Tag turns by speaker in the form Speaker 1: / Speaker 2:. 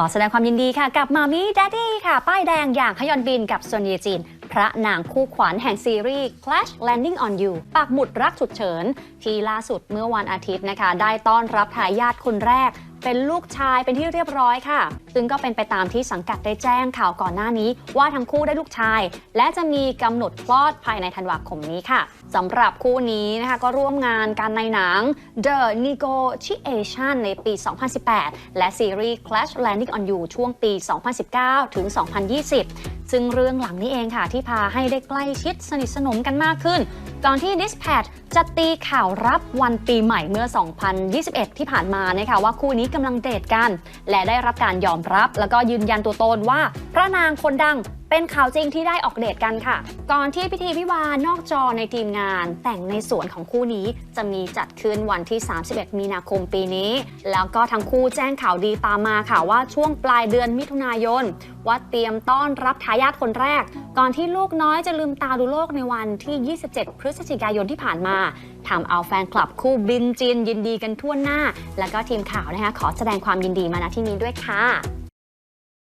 Speaker 1: ขอแสดงความยินดีค่ะ กับมามี่ดัดดี้ค่ะ ป้ายแดงอย่างขยอนบินกับซอนเยจิน พระนางคู่ขวัญแห่งซีรีส์ Clash Landing on You ปากหมุดรักฉุดเฉิน ที่ล่าสุดเมื่อวันอาทิตย์นะคะ ได้ต้อนรับทายาทคนแรก เป็นลูกชายเป็นที่เรียบร้อยค่ะ ซึ่งก็เป็นไปตามที่สังกัดได้แจ้งข่าวก่อนหน้านี้ ว่าทั้งคู่ได้ลูกชาย และจะมีกำหนดคลอดภายในธันวาคมนี้ค่ะสำหรับคู่นี้นะคะก็ร่วมงานกันในหนัง The Negotiation ในปี 2018 และซีรีส์ Clash Landing on You ช่วงปี 2019 ถึง 2020 ซึ่งเรื่องหลังนี้เองค่ะที่พาให้ได้ใกล้ชิดสนิทสนมกันมากขึ้น ก่อนที่ Dispatch จะตีข่าวรับวันปีใหม่เมื่อ 2021 ที่ผ่านมานะคะว่าคู่นี้กำลังเดทกัน และได้รับการยอมรับ แล้วก็ยืนยันตัวตนว่า พระนางคนดัง เป็นข่าวจริงที่ได้ออกเดทกันค่ะ ก่อนที่พิธีวิวาห์นอกจอในทีมงาน แต่งในสวนของคู่นี้จะมีจัดขึ้นวันที่ 31 มีนาคมปีนี้ แล้วก็ทั้งคู่แจ้งข่าวดีตามมาค่ะว่าช่วงปลายเดือนมิถุนายนว่าเตรียมต้อนรับทายาทคนแรก ก่อนที่ลูกน้อยจะลืมตาดูโลกในวันที่ 27 พฤศจิกายนที่ผ่านมาทำเอาแฟนคลับคู่บินจินยินดีกันทั่วหน้า แล้วก็ทีมข่าวนะคะขอแสดงความยินดีมาณที่นี้ด้วยค่ะ